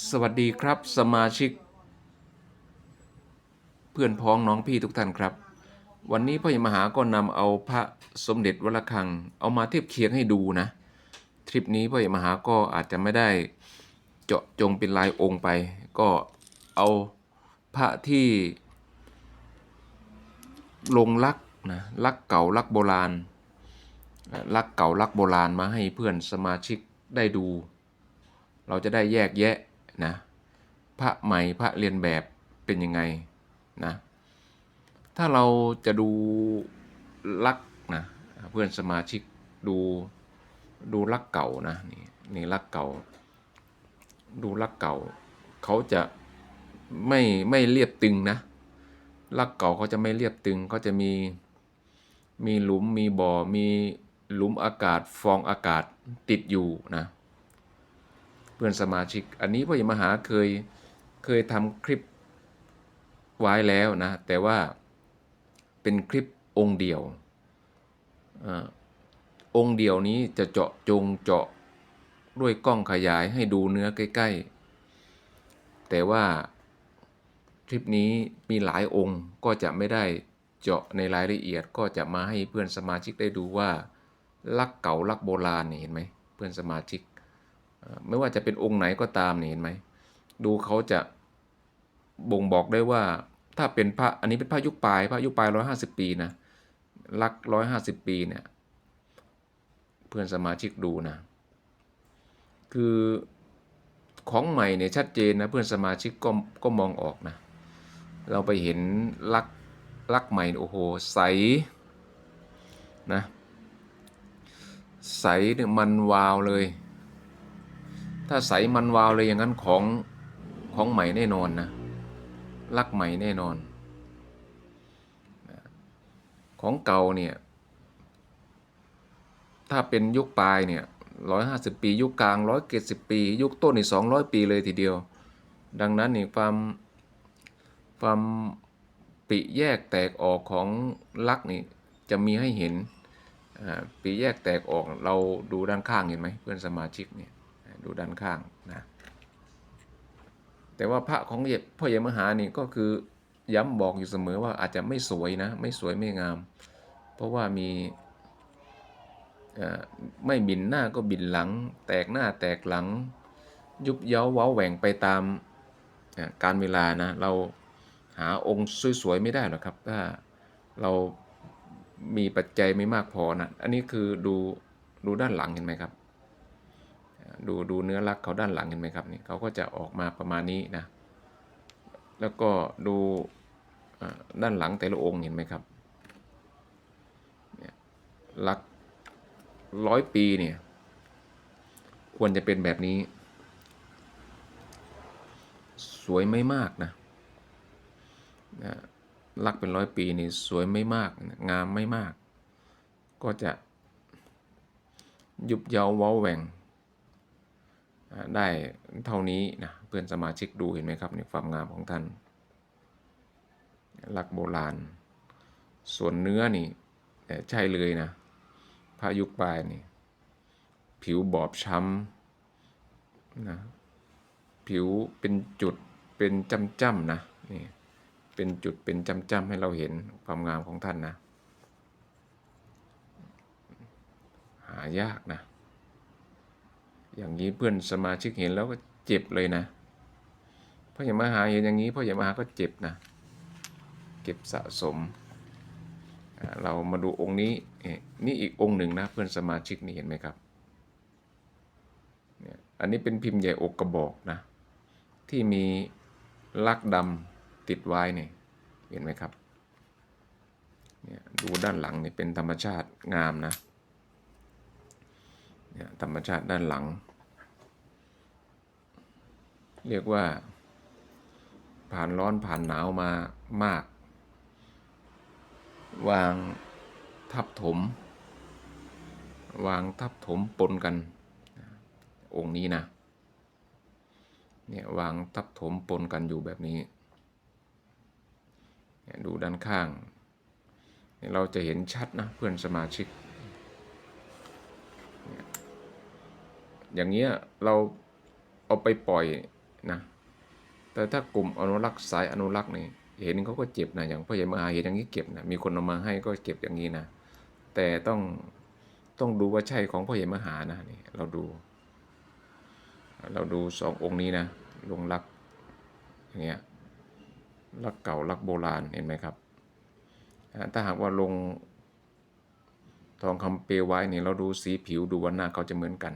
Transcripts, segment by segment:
สวัสดีครับสมาชิก เพื่อนพ้องน้องพี่ทุกท่านครับ วันนี้พ่อใหญ่มหาก็นำเอาพระสมเด็จวัดระฆัง เอามาเทียบเคียงให้ดูนะ ทริปนี้พ่อใหญ่มหาก็อาจจะไม่ได้เจาะจงเป็นลายองค์ไป ก็เอาพระที่ลงลักนะลักเก่าลักโบราณลักเก่าลักโบราณมาให้เพื่อนสมาชิกได้ดู เราจะได้แยกแยะ นะพระใหม่พระเรียนแบบเป็นยังไงนะถ้าเราจะดูลักนะเพื่อนสมาชิกดูดูลักเก่านะนี่นี่ลักเก่า ดูลักเก่า เขาจะไม่ไม่เรียบตึงนะลักเก่าเขาจะไม่เรียบตึงเขาจะมีมีหลุมมีบ่อมีหลุมอากาศฟองอากาศติดอยู่นะ พื่อนสมาชิก อันนี้พ่อใหญ่มหาเคยเคยทำคลิปไว้แล้วนะ แต่ว่าเป็นคลิปองค์เดียวอองค์เดียวนี้จะเจาะจงเจาะด้วยกล้องขยายให้ดูเนื้อใกล้ ๆ แต่ว่าคลิปนี้มีหลายองค์ก็จะไม่ได้เจาะในรายละเอียดก็จะมาให้เพื่อนสมาชิกได้ดูว่าลักเก่าลักโบราณเนี่เห็นไหมเพื่อนสมาชิก ไม่ว่าจะเป็นองค์ไหนก็ตามเนี่เห็นไหมดูเขาจะบ่งบอกได้ว่าถ้าเป็นพระอันนี้เป็นพระยุคปลายพระยุคปลายร้อยห้าสิบปีนะลักร้อยห้าสิบปีเนี่ยเพื่อนสมาชิกดูนะคือของใหม่เนี่ยชัดเจนนะเพื่อนสมาชิกก็ก็มองออกนะเราไปเห็นลักลักใหม่โอ้โหใสนะใสเนี่ยมันวาวเลย ถ้าใสมันวาวเลยอย่างนั้นของของใหม่แน่นอนนะลักใหม่แน่นอน ของเก่าเนี่ย ถ้าเป็นยุคปลายเนี่ยร้อยห้าสิบปี ยุคกลางร้อยเกสิบปี ยุคต้นนี่สองร้อยปีเลยทีเดียว ดังนั้นนี่ความความปิแยกแตกออกของลักนี่จะมีให้เห็นปีแยกแตกออกเราดูด้านข้างเห็นไหมเพื่อนสมาชิกเนี่ย ดูด้านข้างนะแต่ว่าพระของพ่อใหญ่มหานี่ก็คือย้ำบอกอยู่เสมอว่าอาจจะไม่สวยนะ ไม่สวยไม่งาม เพราะว่ามีไม่บินหน้าก็บินหลัง แตกหน้าแตกหลัง ยุบเย้าเว้าแหว่งไปตามการเวลานะ เราหาองค์สวยๆไม่ได้หรอกครับ ถ้าเรามีปัจจัยไม่มากพอนะ อันนี้คือดูดูด้านหลังเห็นไหมครับ ดูดูเนื้อรักเขาด้านหลังเห็นไหมครับนี่เขาก็จะออกมาประมาณนี้นะแล้วก็ดูด้านหลังแต่ละองค์เห็นไหมครับรักร้อยปีเนี่ยควรจะเป็นแบบนี้ สวยไม่มากนะนะรักเป็นร้อยปีนี่สวยไม่มาก งามไม่มาก ก็จะยุบเยาว์เว้าแหว่งอ่า ได้เท่านี้นะเพื่อนสมาชิกดูเห็นไหมครับในความงามของท่านลักโบราณ ส่วนเนื้อนี่ใช่เลยนะพระยุคปลายนี่ ผิวบอบช้ำนะผิวเป็นจุดเป็นจ้ำๆนะนี่เป็นจุดเป็นจ้ำๆให้เราเห็นความงามของท่านนะ หายากนะ อย่างนี้เพื่อนสมาชิกเห็นแล้วก็เจ็บเลยนะพ่อใหญ่มหาเห็นอย่างนี้พ่อใหญ่มหาก็เจ็บนะ เก็บสะสม เรามาดูองค์นี้นี่อีกองค์หนึ่งนะเพื่อนสมาชิกนี่เห็นไหมครับเนี่ยอันนี้เป็นพิมพ์ใหญ่อกกระบอกนะ ที่มีลักดำติดไว้เนี่ยเห็นไหมครับเนี่ยดูด้านหลังนี่เป็นธรรมชาติงามนะ เนี่ยธรรมชาติด้านหลัง เรียกว่า ผ่านร้อนผ่านหนาวมามาก วางทับถม วางทับถมปนกัน องค์นี้นะเนี่ยวางทับถมปนกันอยู่แบบนี้ดูด้านข้าง เราจะเห็นชัดนะเพื่อนสมาชิก อย่างเงี้ยเราเอาไปปล่อยนะ แต่ถ้ากลุ่มอนุรักษ์สายอนุรักษ์นี่เห็นเขาก็เจ็บนะอย่างพ่อใหญ่มหาเห็นอย่างนี้เก็บนะมีคนเอามาให้ก็เก็บอย่างนี้นะ แต่ต้องต้องดูว่าใช่ของพ่อใหญ่มหานะนี่เราดู เราดูสององค์นี้นะลงรักอย่างเงี้ยรักเก่ารักโบราณเห็นไหมครับ ถ้าหากว่าลงทองคำเปลวไว้เนี่ยเราดูสีผิวดูวันหน้าเขาจะเหมือนกัน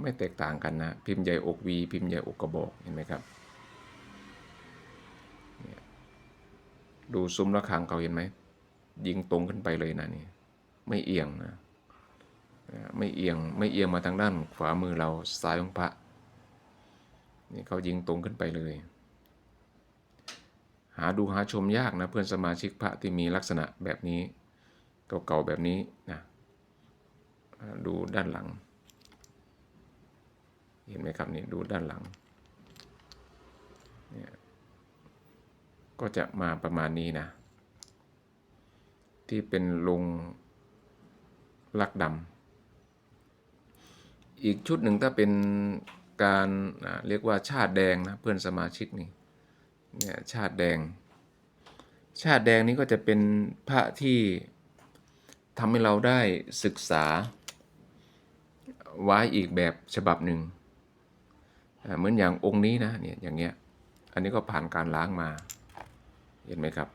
ไม่แตกต่างกันนะ พิมพ์ใหญ่อกวีพิมพ์ใหญ่อกกระบอกเห็นไหมครับดูซุ้มระฆังเขาเห็นไหมยิงตรงขึ้นไปเลยนะนี่ไม่เอียงนะไม่เอียงไม่เอียงมาทางด้านขวามือเราซ้ายของพระนี่เขายิงตรงขึ้นไปเลย หาดูหาชมยากนะเพื่อนสมาชิกพระที่มีลักษณะแบบนี้เก่าๆแบบนี้นะดูด้านหลัง เห็นไหมครับนี่ดูด้านหลังเนี่ยก็จะมาประมาณนี้นะ ที่เป็นลงลักดำอีกชุดหนึ่งถ้าเป็นการเรียกว่าชาติแดงนะเพื่อนสมาชิกนี่เนี่ยชาติแดง ชาติแดงนี้ก็จะเป็นพระที่ทำให้เราได้ศึกษาไว้อีกแบบฉบับหนึ่ง เหมือนอย่างองค์นี้นะเนี่ยอย่างเงี้ย อันนี้ก็ผ่านการล้างมา เห็นไหมครับ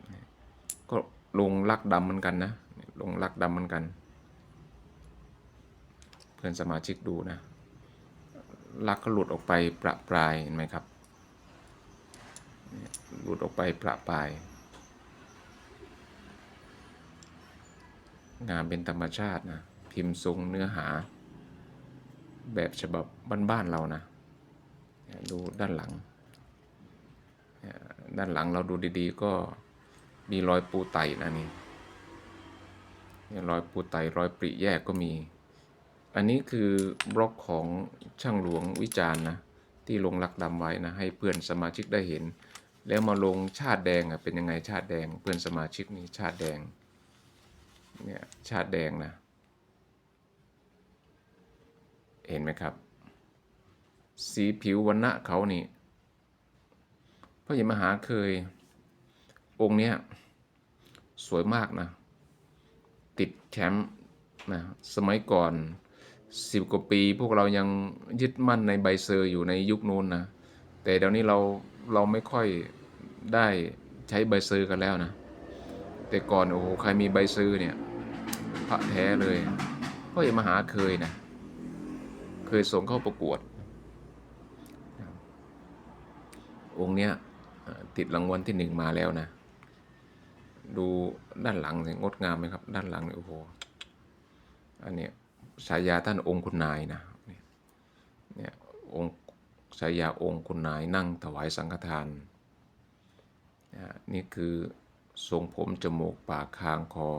ก็ลงลักดำเหมือนกันนะ ลงลักดำเหมือนกัน เพื่อนสมาชิกดูนะ ลักก็หลุดออกไปประปรายเห็นไหมครับ หลุดออกไปประปรายงานเป็นธรรมชาตินะ พิมพ์ทรงเนื้อหา แบบฉบับบ้านๆเรานะ ดูด้านหลัง ด้านหลังเราดูดีๆ ก็มีรอยปูไตนะนี่รอยปูไตรอยปริแยกก็มี อันนี้คือบล็อกของช่างหลวงวิจารณ์นะที่ลงลักดำไว้นะให้เพื่อนสมาชิกได้เห็น แล้วมาลงชาติแดงอะเป็นยังไงชาติแดงเพื่อนสมาชิกนี่ชาติแดงเนี่ยชาติแดงนะ เห็นไหมครับ สีผิววันณะเขานี่พระยมหาเคย องค์เนี้ยสวยมากนะ ติดแชมป์นะสมัยก่อนสิบกว่าปี พวกเรายังยึดมั่นในใบเซอร์อยู่ในยุคนู้นนะ แต่เดี๋ยวนี้เราเราไม่ค่อยได้ใช้ใบเซอร์กันแล้วนะ แต่ก่อนโอ้โหใครมีใบเซอร์เนี่ยพระแท้เลยพระยมหาเคยนะ เคยส่งเข้าประกวด องค์เนี้ยติดรางวัลที่หนึ่งมาแล้วนะ ดูด้านหลังงดงามไหมครับ ด้านหลังเนี่ยโอ้โหอันนี้ยฉายาท่านองค์คุณนายนะเนี่ยเนี่ยองค์ฉายาองค์คุณนายนั่งถวายสังฆทานนี่คือทรงผมจมูกปากคางคอ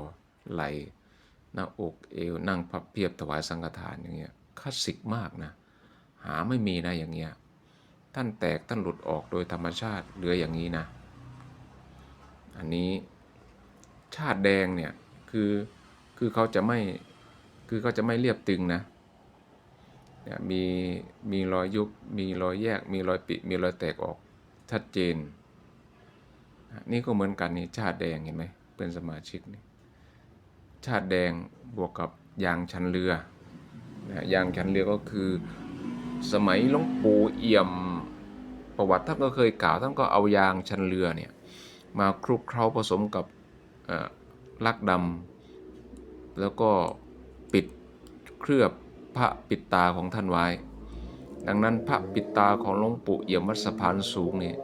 ไหลหน้าอกเอวนั่งพับเพียบถวายสังฆทานอย่างเงี้ยคลาสสิกมากนะ หาไม่มีนะอย่างเงี้ย ท่านแตกท่านหลุดออกโดยธรรมชาติเหลืออย่างนี้นะ อันนี้ชาติแดงเนี่ยคือคือเขาจะไม่คือเขาจะไม่เรียบตึงนะเนี่ยมีมีรอยยุบมีรอยแยก มีรอยปิมีรอยแตกออกชัดเจน นี่ก็เหมือนกันนี่ชาติแดงเห็นไหมเป็นสมาชิกนี่ชาติแดงบวกกับยางชันเรือนะยางชันเรือก็คือสมัยหลวงปู่เอี่ยม ประวัติท่านก็เคยกล่าวท่านก็เอายางชันเรือเนี่ยมาคลุกเคล้าผสมกับลักดำแล้วก็ปิดเคลือบพระปิดตาของท่านไว้ ดังนั้นพระปิดตาของหลวงปู่เอี่ยมวัดสะพานสูงเนี่ย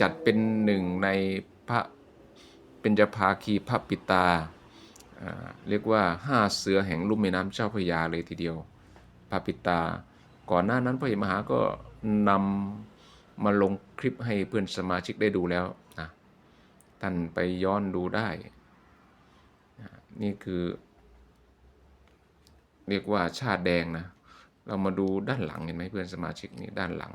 จัดเป็นหนึ่งในพระเป็นจภาคีพระปิดตา เรียกว่าห้าเสือแห่งลุ่มแม่น้ำเจ้าพระยาเลยทีเดียว พระปิดตา ก่อนหน้านั้นพระเอกมหาก็นำ มาลงคลิปให้เพื่อนสมาชิกได้ดูแล้วนะท่านไปย้อนดูได้ นี่คือ เรียกว่าชาติแดงนะ เรามาดูด้านหลังเห็นไหมเพื่อนสมาชิกนี่ด้านหลัง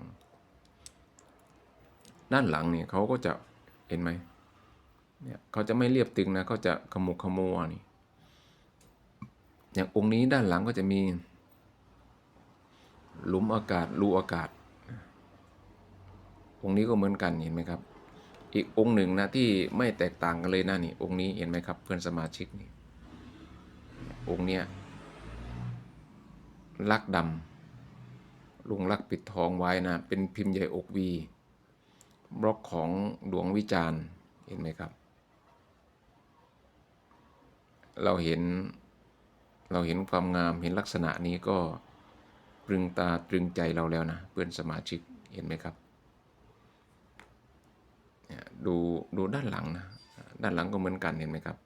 ด้านหลังเนี่ยเขาก็จะเห็นไหมเนี่ยเขาจะไม่เรียบตึงนะเขาจะขมุกขมัวนี่อย่างองค์นี้ด้านหลังก็จะมี หลุมอากาศรูอากาศ องค์นี้ก็เหมือนกันเห็นไหมครับ อีกองค์หนึ่งนะที่ไม่แตกต่างกันเลยนะนี่องค์นี้เห็นไหมครับเพื่อนสมาชิกนี่องค์เนี้ยลักดำลุงลักปิดทองไว้นะเป็นพิมพ์ใหญ่อกวี บล็อกของดวงวิจารณ์เห็นไหมครับ เราเห็นเราเห็นความงามเห็นลักษณะนี้ก็ตรึงตาตรึงใจเราแล้วนะเพื่อนสมาชิกเห็นไหมครับ ดูดูด้านหลังนะด้านหลังก็เหมือนกันเห็นไหมครับ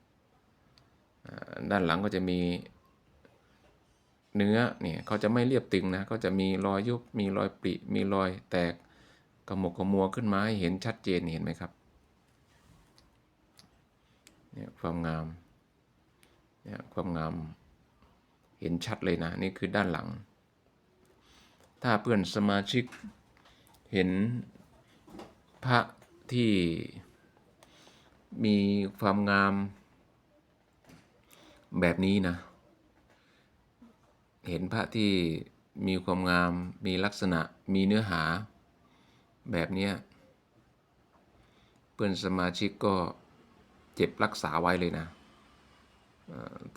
ด้านหลังก็จะมีเนื้อเนี่ยเขาจะไม่เรียบตึงนะเขาจะมีรอยยุบมีรอยปริมีรอยแตกกระหมกกระมัวขึ้นมาให้เห็นชัดเจนเห็นไหมครับเนี่ยความงามเนี่ยความงามเห็นชัดเลยนะนี่คือด้านหลัง ถ้าเพื่อนสมาชิกเห็นพระ ที่มีความงามแบบนี้นะ เห็นพระที่มีความงาม มีลักษณะ มีเนื้อหาแบบนี้เพื่อนสมาชิกก็เจ็บรักษาไว้เลยนะ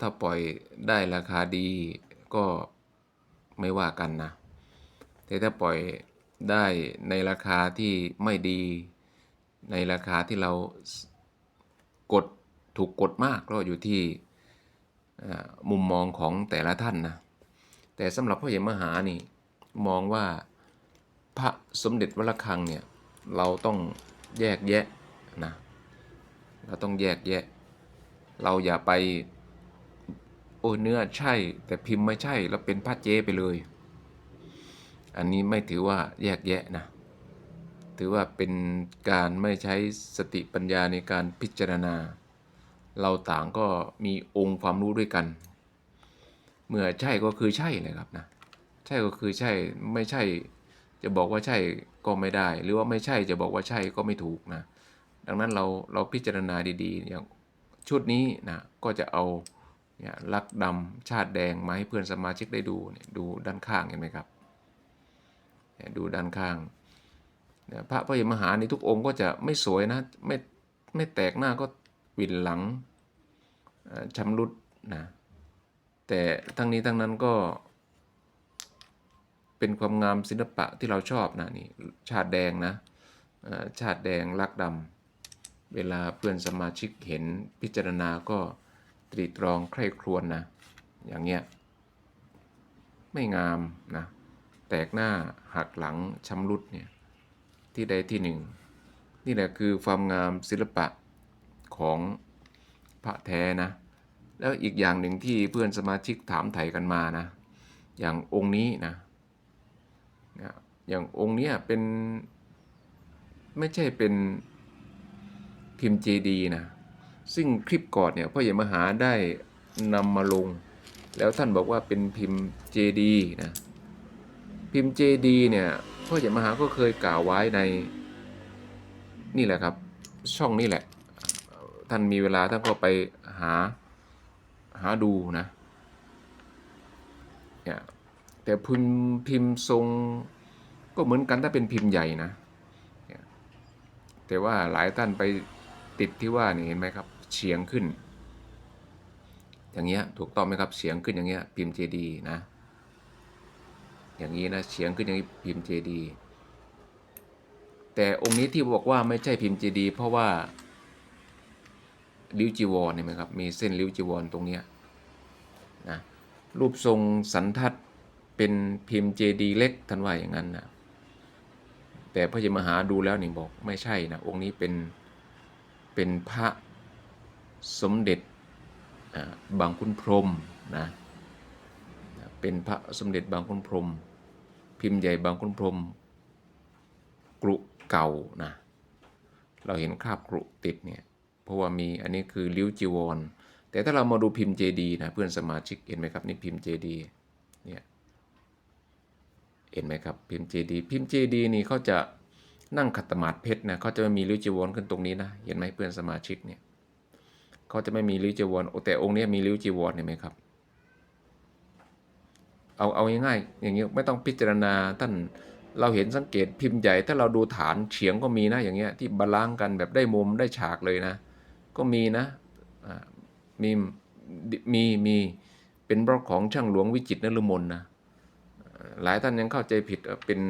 ถ้าปล่อยได้ราคาดีก็ไม่ว่ากันนะ แต่ถ้าปล่อยได้ในราคาที่ไม่ดี ในราคาที่เรากดถูกกดมากก็อยู่ที่มุมมองของแต่ละท่านนะ แต่สำหรับพ่อใหญ่มหานี่มองว่าพระสมเด็จวระฆังเนี่ยเราต้องแยกแยะนะเราต้องแยกแยะ เราอย่าไปโอ้เนื้อใช่ แต่พิมพ์ไม่ใช่แล้วเป็นพระเจไปเลย อันนี้ไม่ถือว่าแยกแยะนะ ถือว่าเป็นการไม่ใช้สติปัญญาในการพิจารณา เราต่างก็มีองค์ความรู้ด้วยกัน เมื่อใช่ก็คือใช่เลยครับนะใช่ก็คือใช่ไม่ใช่จะบอกว่าใช่ก็ไม่ได้ หรือว่าไม่ใช่จะบอกว่าใช่ก็ไม่ถูกนะดังนั้นเราเราพิจารณาดีๆ อย่างชุดนี้นะก็จะเอาเนี่ยลักดำชาติแดงมาให้เพื่อนสมาชิกได้ดูเนี่ยดูด้านข้างเห็นไหมครับดูด้านข้าง พระพระยมหานี่ทุกองค์ก็จะไม่สวยนะไม่ไม่แตกหน้าก็หวินหลังชำรุดนะแต่ทั้งนี้ทั้งนั้นก็ เป็นความงามศิลปะที่เราชอบนะนี่ชาติแดงนะชาติแดงลักดำเวลาเพื่อนสมาชิกเห็นพิจารณาก็ตรีตรองใคร่ครวญนะอย่างเงี้ยไม่งามนะแตกหน้าหักหลังชำรุดเนี่ย ที่ใดที่หนึ่ง นี่แหละคือความงามศิลปะของพระแท้นะ แล้วอีกอย่างหนึ่งที่เพื่อนสมาชิกถามไถ่กันมานะ อย่างองค์นี้นะอย่างองค์นี้เป็นไม่ใช่เป็นพิมพ์เจดีนะ ซึ่งคลิปก่อนเนี่ยพ่อใหญ่มหาได้นำมาลง แล้วท่านบอกว่าเป็นพิมพ์เจดีนะ พิมพ์เจดีเนี่ย พ่อใหญ่มหาก็เคยกล่าวไว้ในนี่แหละครับ ช่องนี้แหละ ท่านมีเวลาท่านก็ไปหาหาดูนะเนี่ยแต่พิมพ์พิมพ์ทรงก็เหมือนกันถ้าเป็นพิมพ์ใหญ่นะแต่ว่าหลายท่านไปติดที่ว่านี่เห็นไหมครับเฉียงขึ้น อย่างเงี้ยถูกต้องไหมครับเฉียงขึ้นอย่างเงี้ยพิมพ์เจดีนะ อย่างนี้นะเฉียงขึ้นอย่างนี้พิมพ์เจดีแต่องค์นี้ที่บอกว่าไม่ใช่พิมพ์เจดีเพราะว่าริ้วจีวรเห็นไหมครับมีเส้นริ้วจีวรตรงเนี้ยนะรูปทรงสันทัดเป็นพิมพ์เจดีเล็กท่านว่าอย่างนั้นนะแต่พระยมหาดูแล้วนี่บอกไม่ใช่นะองค์นี้เป็นเป็นพระสมเด็จบางคุณพรมนะเป็นพระสมเด็จบางคุณพรม พิมพ์ใหญ่บางคุณพรมกรุเก่านะเราเห็นคราบกรุติดเนี่ยเพราะว่ามีอันนี้คือลิ้วจีวร แต่ถ้าเรามาดูพิมพ์เจดีนะเพื่อนสมาชิกเห็นไหมครับนี่พิมพ์เจดีเนี่ยเห็นไหมครับพิมพ์เจดีพิมพ์เจดีนี่เขาจะนั่งขัดสมาธิเพชรนะเขาจะไม่มีริ้วจีวรขึ้นตรงนี้นะเห็นไหมเพื่อนสมาชิกเนี่ยเขาจะไม่มีริ้วจีวรโอ้แต่องค์นี้มีริ้วจีวรเห็นไหมครับ เอาเอาง่ายๆอย่างนี้ยไม่ต้องพิจารณาท่านเราเห็นสังเกตพิมพ์ใหญ่ ถ้าเราดูฐานเฉียงก็มีนะอย่างเงี้ยที่บาลานซ์กันแบบได้มุมได้ฉากเลยนะ ก็มีนะมีมีมีเป็นบล็อกของช่างหลวงวิจิตรนฤมลนะเอ่อหลายท่านยังเข้าใจผิดเป็น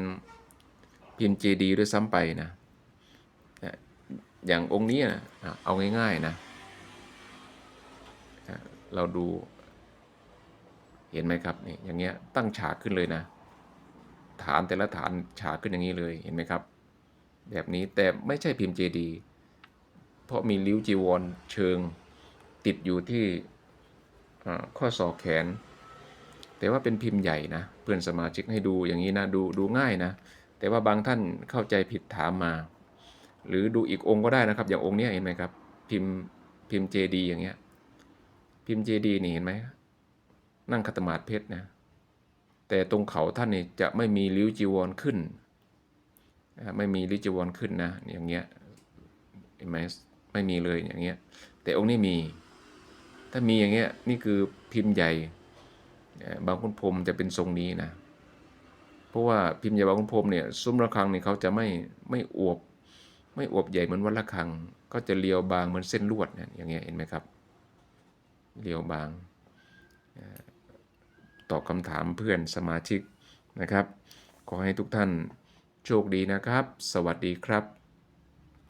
พิมพ์เจดีด้วยซ้ำไปนะอย่างองค์นี้นะเอาง่ายๆนะเราดู เห็นไหมครับนี่อย่างเงี้ยตั้งฉากขึ้นเลยนะ ฐานแต่ละฐานฉากขึ้นอย่างนี้เลยเห็นไหมครับ แบบนี้แต่ไม่ใช่พิมพ์เจดีเพราะมีริ้วจีวรเชิงติดอยู่ที่ข้อศอกแขน แต่ว่าเป็นพิมพ์ใหญ่นะ เพื่อนสมาชิกให้ดูอย่างนี้นะดูดูง่ายนะ แต่ว่าบางท่านเข้าใจผิดถามมา หรือดูอีกองค์ก็ได้นะครับ อย่างองค์นี้เห็นไหมครับ พิมพ์พิมพ์เจดีอย่างเงี้ยพิมพ์เจดีนี่เห็นไหม นั่งคัตมาดเพชรนะแต่ตรงเขาท่านนี่จะไม่มีริ้วจีวรขึ้น ไม่มีริ้วจีวรขึ้นนะอย่างเงี้ยเห็นไหมไม่มีเลยอย่างเงี้ยแต่องค์นี้มี ถ้ามีอย่างเงี้ยนี่คือพิมพ์ใหญ่บางคุณพรมจะเป็นทรงนี้นะเพราะว่าพิมพ์ใหญ่บางคุณพรมเนี่ยซุ้มระฆังเนี่ยเขาจะไม่ไม่อวบไม่อวบใหญ่เหมือนวัดระฆัง ก็จะเรียวบางเหมือนเส้นลวดเนี่ยอย่างเงี้ยเห็นไหมครับเรียวบาง ตอบคำถามเพื่อนสมาชิกนะครับ ขอให้ทุกท่านโชคดีนะครับ สวัสดีครับ